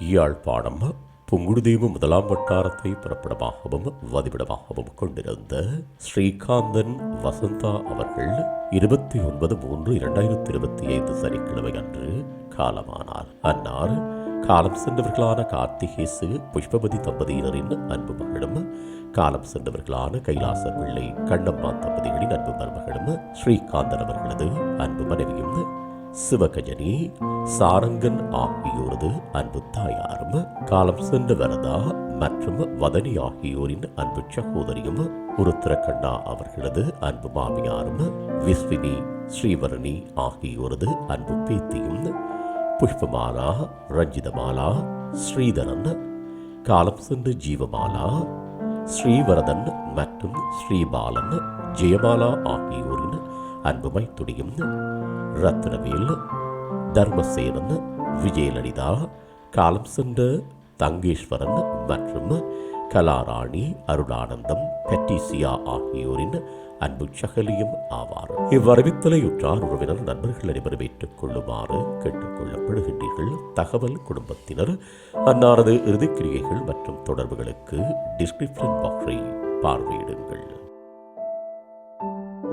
யாழ்ப்பாணம் புங்குடுதீவு முதலாம் வட்டாரத்தை பிறப்பிடமாகவும் வதிவிடமாகவும் கொண்டிருந்த ஸ்ரீகாந்தன் வசந்தா அவர்கள் இருபத்தி ஒன்பது மூன்று இரண்டாயிரத்தி இருபத்தி ஐந்து சனிக்கிழமை அன்று காலமானார். அன்னார் காலம் சென்றவர்களான கார்த்திகேசு புஷ்பவதி தம்பதியினரின் அன்பு மகளும் காலம் சென்றவர்களான கைலாச பிள்ளை கண்ணம்மா தம்பதிகளின் அன்பு மருமகளும் ஸ்ரீகாந்தன் அவர்களது அன்பு மனைவியும் சிவகஜனி சாரங்கன் ஆகியோரது அன்பு தாயாரும் காலம் சென்ற வரதா மற்றும் வதனி ஆகியோரின் அன்பு சகோதரியும் உருத்திரக்கண்ணா அவர்களது அன்பு மாமியாரும் விஸ்வினி ஸ்ரீவரணி ஆகியோரது அன்பு பேத்தியும் புஷ்பமாலா ரஞ்சிதமாலா ஸ்ரீதரன் காலம் சென்று ஜீவமாலா ஸ்ரீவரதன் மற்றும் ஸ்ரீபாலன் ஜெயமாலா ஆகியோர் அன்புமை மைத்துடியும் ரத்னவேல் தர்மசேனன் விஜயலலிதா காலம் சென்ற தங்கேஸ்வரன் மற்றும் கலாராணி அருளானந்தம் பெட்டிசியா ஆகியோரின் அன்பு சகலியும் ஆவார். இவ்வறிவித்தலையுற்றார் உறவினர் நண்பர்கள் அனைவரும் ஏற்றுக் கொள்ளுமாறு கேட்டுக்கொள்ளப்படுகின்றீர்கள் தகவல் குடும்பத்தினர் அன்னாரது இறுதிக்கிரியைகள் மற்றும் தொடர்புகளுக்கு டிஸ்கிரிப்ஷன் பாக்ஸை பார்வையிடுங்கள்.